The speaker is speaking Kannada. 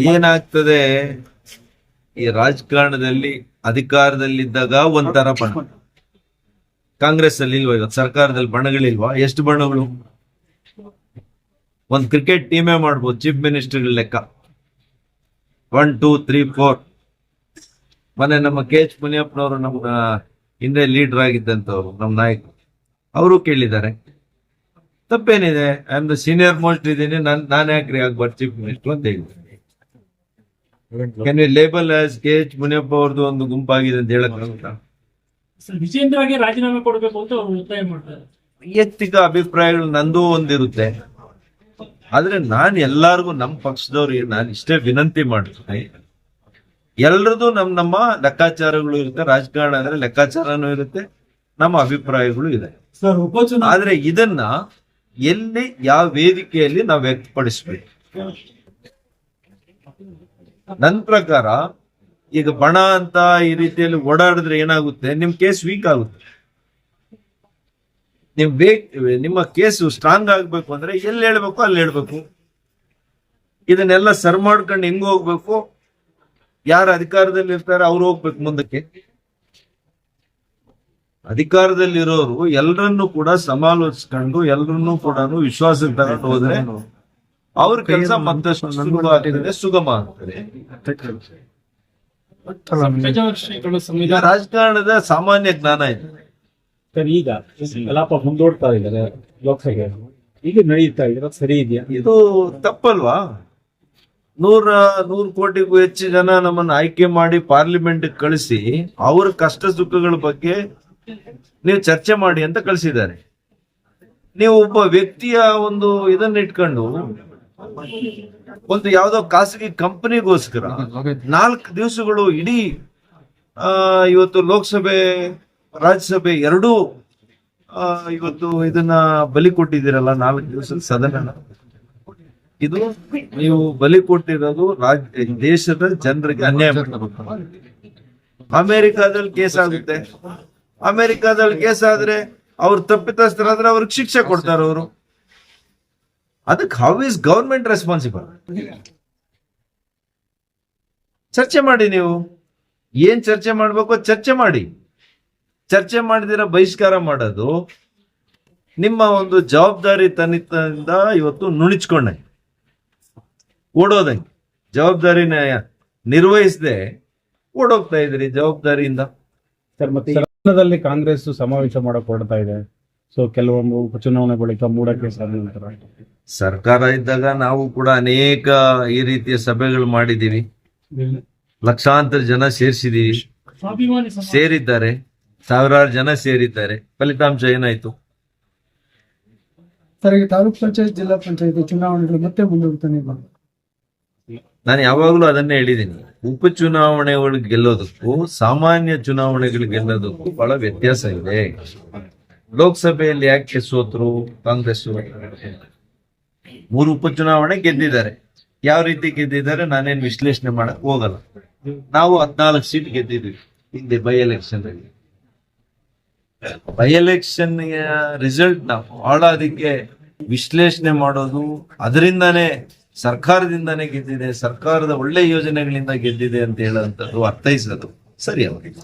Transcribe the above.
ಏನಾಗ್ತದೆ? ಈ ರಾಜಕಾರಣದಲ್ಲಿ ಅಧಿಕಾರದಲ್ಲಿದ್ದಾಗ ಒಂಥರ ಬಣ. ಕಾಂಗ್ರೆಸ್ ಅಲ್ಲಿ ಇಲ್ವಾ ಇವತ್ತು? ಸರ್ಕಾರದಲ್ಲಿ ಬಣಗಳಿಲ್ವಾ? ಎಷ್ಟು ಬಣಗಳು? ಒಂದ್ ಕ್ರಿಕೆಟ್ ಟೀಮೇ ಮಾಡ್ಬೋದು, ಚೀಫ್ ಮಿನಿಸ್ಟರ್ ಲೆಕ್ಕ. ಒನ್ ಟೂ ತ್ರೀ ಫೋರ್ ಮೊನ್ನೆ ನಮ್ಮ ಕೆ ಎಚ್ ಮುನಿಯಪ್ಪನವರು ನಮ್ಮ ಹಿಂದೆ ಲೀಡರ್ ಆಗಿದ್ದಂತವ್ರು ನಮ್ಮ ನಾಯಕರು. ಅವರು ಕೇಳಿದ್ದಾರೆ. ತಪ್ಪೇನಿದೆ? I am the senior most ಇದ್ದೀನಿ. ನಾನು ನಾನು ಯಾಕ್ರಿ ಆಗ್ಬಾರ್ದು ಚೀಫ್ ಮಿನಿಸ್ಟರ್ ಅಂತ ಹೇಳಿದ್ದೀನಿ can you label as K H Muniyappa ಅವ್ರದ್ದು ಒಂದು ಗುಂಪಾಗಿದೆ ಅಂತ ಹೇಳಕ್ ವಿಜೇಂದ್ರಗೆ ರಾಜೀನಾಮೆ ಕೊಡಬೇಕು ಅಂತ ಅವರು ಒತ್ತಾಯ ಮಾಡ್ತಾರೆ. ವೈಯಕ್ತಿಕ ಅಭಿಪ್ರಾಯಗಳು ನಂದು ಒಂದಿರುತ್ತೆ. ಆದ್ರೆ ನಾನ್ ಎಲ್ಲಾರ್ಗು ನಮ್ಮ ಪಕ್ಷದವ್ರಿಗೆ ನಾನು ಇಷ್ಟೇ ವಿನಂತಿ ಮಾಡ್ತೀನಿ. ಎಲ್ರದ್ದು ನಮ್ ನಮ್ಮ ಲೆಕ್ಕಾಚಾರಗಳು ಇರುತ್ತೆ. ರಾಜಕಾರಣ ಅಂದ್ರೆ ಲೆಕ್ಕಾಚಾರನೂ ಇರುತ್ತೆ. ನಮ್ಮ ಅಭಿಪ್ರಾಯಗಳು ಇದೆ. ಸರ್ ಆದ್ರೆ ಇದನ್ನ ಎಲ್ಲಿ ಯಾವ ವೇದಿಕೆಯಲ್ಲಿ ನಾವು ವ್ಯಕ್ತಪಡಿಸ್ಬೇಕು? ನನ್ ಪ್ರಕಾರ, ಈಗ ಬಣ ಅಂತ ಈ ರೀತಿಯಲ್ಲಿ ಓಡಾಡಿದ್ರೆ ಏನಾಗುತ್ತೆ? ನಿಮ್ ಕೇಸ್ ವೀಕ್ ಆಗುತ್ತೆ. ನಿಮ್ ಬೇಕ್ ನಿಮ್ಮ ಕೇಸು ಸ್ಟ್ರಾಂಗ್ ಆಗ್ಬೇಕು ಅಂದ್ರೆ ಎಲ್ಲಿ ಹೇಳ್ಬೇಕು, ಅಲ್ಲಿ ಹೇಳ್ಬೇಕು. ಇದನ್ನೆಲ್ಲ ಸರ್ ಮಾಡ್ಕೊಂಡು ಹೆಂಗ್ ಹೋಗ್ಬೇಕು? ಯಾರು ಅಧಿಕಾರದಲ್ಲಿ ಇರ್ತಾರೆ ಅವ್ರು ಹೋಗ್ಬೇಕು ಮುಂದಕ್ಕೆ. ಅಧಿಕಾರದಲ್ಲಿರೋರು ಎಲ್ಲರನ್ನು ಕೂಡ ಸಮಾಲೋಚಿಸ್ಕೊಂಡು ಎಲ್ಲರನ್ನೂ ಕೂಡ ವಿಶ್ವಾಸಕ್ಕೆ ತಗೊಂಡು ಹೋದ್ರೆ ಅವ್ರ ಕೆಲಸ ಮತ್ತಷ್ಟು ಸುಲಭ ಆಗ್ತದೆ ಸುಗಮ ಆಗ್ತದೆ. ರಾಜಕಾರಣದ ಸಾಮಾನ್ಯ ಜ್ಞಾನ ಇದೆ. ಸರ್ ಈಗ ಕಲಾಪ ಮುಂದೂಡ್ತಾ ಇದ್ದಾರೆ ಲೋಕಸಭೆ ಈಗ ನಡೀತಾ ಇದ್ರೆ ಸರಿ ಇದೆಯಾ? ಇದು ತಪ್ಪಲ್ವಾ? ನೂರ ನೂರು ಕೋಟಿಗೂ ಹೆಚ್ಚು ಜನ ನಮ್ಮನ್ನ ಆಯ್ಕೆ ಮಾಡಿ ಪಾರ್ಲಿಮೆಂಟ್ ಕಳಿಸಿ ಅವ್ರ ಕಷ್ಟ ಸುಖಗಳ ಬಗ್ಗೆ ನೀವು ಚರ್ಚೆ ಮಾಡಿ ಅಂತ ಕಳಿಸಿದ್ದಾರೆ. ನೀವು ಒಬ್ಬ ವ್ಯಕ್ತಿಯ ಒಂದು ಇದನ್ನ ಇಟ್ಕೊಂಡು ಒಂದು ಯಾವ್ದೋ ಖಾಸಗಿ ಕಂಪನಿಗೋಸ್ಕರ ನಾಲ್ಕು ದಿವಸಗಳು ಇಡೀ ಇವತ್ತು ಲೋಕಸಭೆ ರಾಜ್ಯಸಭೆ ಎರಡೂ ಆ, ಇವತ್ತು ಇದನ್ನ ಬಲಿ ಕೊಟ್ಟಿದ್ದೀರಲ್ಲ ನಾಲ್ಕು ದಿವಸ ಸದನ. ಇದು ನೀವು ಬಲಿ ಕೊಟ್ಟಿರೋದು ರಾಜ್ಯ ದೇಶದ ಜನರಿಗೆ ಅನ್ಯಾಯ. ಅಮೆರಿಕಾದಲ್ಲಿ ಕೇಸ್ ಆಗುತ್ತೆ. ಅಮೆರಿಕಾದಲ್ಲಿ ಕೇಸ್ ಆದ್ರೆ ಅವ್ರು ತಪ್ಪಿತಸ್ಥರಾದ್ರೆ ಅವ್ರಿಗೆ ಶಿಕ್ಷೆ ಕೊಡ್ತಾರ ಅವರು. ಅದಕ್ಕೆ ಹೌ ಇಸ್ ಗವರ್ಮೆಂಟ್ ರೆಸ್ಪಾನ್ಸಿಬಲ್ ಚರ್ಚೆ ಮಾಡಿ ನೀವು. ಏನ್ ಚರ್ಚೆ ಮಾಡ್ಬೇಕು ಚರ್ಚೆ ಮಾಡಿ. ಚರ್ಚೆ ಮಾಡಿದಿರ ಬಹಿಷ್ಕಾರ ಮಾಡೋದು. ನಿಮ್ಮ ಒಂದು ಜವಾಬ್ದಾರಿ ತನಿತದಿಂದ ಇವತ್ತು ನುಣಿಚ್ಕೊಂಡ. ಓಡೋದಂಗೆ. ಜವಾಬ್ದಾರಿನ ನಿರ್ವಹಿಸದೆ ಓಡೋಗ್ತಾ ಇದ್ರಿ ಜವಾಬ್ದಾರಿಯಿಂದ. ಸದನದಲ್ಲಿ ಕಾಂಗ್ರೆಸ್ ಸಮಾವೇಶ ಮಾಡಕ್ ಹೊರಡ್ತಾ ಇದೆ. ಸೊ ಕೆಲವೊಂದು ಉಪಚುನಾವಣೆ ಬಳಿಕ ಮೂಡಕ್ಕೆ ನಂತರ. ಸರ್ಕಾರ ಇದ್ದಾಗ ನಾವು ಕೂಡ ಅನೇಕ ಈ ರೀತಿಯ ಸಭೆಗಳು ಮಾಡಿದೀವಿ ಲಕ್ಷಾಂತರ ಜನ ಸೇರಿಸಿದೀವಿ ಸ್ವಾಭಿಮಾನಿ ಸಮಾಜ ಸೇರಿದ್ದಾರೆ. ಸಾವಿರಾರು ಜನ ಸೇರಿದ್ದಾರೆ. ಫಲಿತಾಂಶ ಏನಾಯ್ತು? ಸರ್ ತಾಲೂಕ್ ಪಂಚಾಯತ್ ಜಿಲ್ಲಾ ಪಂಚಾಯತ್ ಚುನಾವಣೆಗಳು ಮತ್ತೆ ಮುಂದೂಡ್ತಾನೆ ನಾನು ಯಾವಾಗಲೂ ಅದನ್ನೇ ಹೇಳಿದ್ದೀನಿ. ಉಪಚುನಾವಣೆಗಳು ಗೆಲ್ಲೋದಕ್ಕೂ, ಸಾಮಾನ್ಯ ಚುನಾವಣೆಗಳು ಗೆಲ್ಲೋದಕ್ಕೂ ಬಹಳ ವ್ಯತ್ಯಾಸ ಇದೆ. ಲೋಕಸಭೆಯಲ್ಲಿ ಯಾಕೆ ಸೋತರು ಕಾಂಗ್ರೆಸ್ ಮೂರು ಉಪಚುನಾವಣೆ ಗೆದ್ದಿದ್ದಾರೆ. ಯಾವ ರೀತಿ ಗೆದ್ದಿದ್ದಾರೆ ನಾನೇನು ವಿಶ್ಲೇಷಣೆ ಮಾಡಕ್ ಹೋಗಲ್ಲ. ನಾವು ಹದ್ನಾಲ್ಕು ಸೀಟ್ ಗೆದ್ದಿದ್ವಿ ಹಿಂದೆ by election by election result ನಾವು ಬಹಳ ಅದಕ್ಕೆ ವಿಶ್ಲೇಷಣೆ ಮಾಡೋದು, ಅದರಿಂದಾನೇ ಸರ್ಕಾರದಿಂದಾನೇ ಗೆದ್ದಿದೆ ಸರ್ಕಾರದ ಒಳ್ಳೆ ಯೋಜನೆಗಳಿಂದ ಗೆದ್ದಿದೆ ಅಂತ ಹೇಳುವಂಥದ್ದು ಅರ್ಥೈಸೋದು ಸರಿ ಅವರಿಗೆ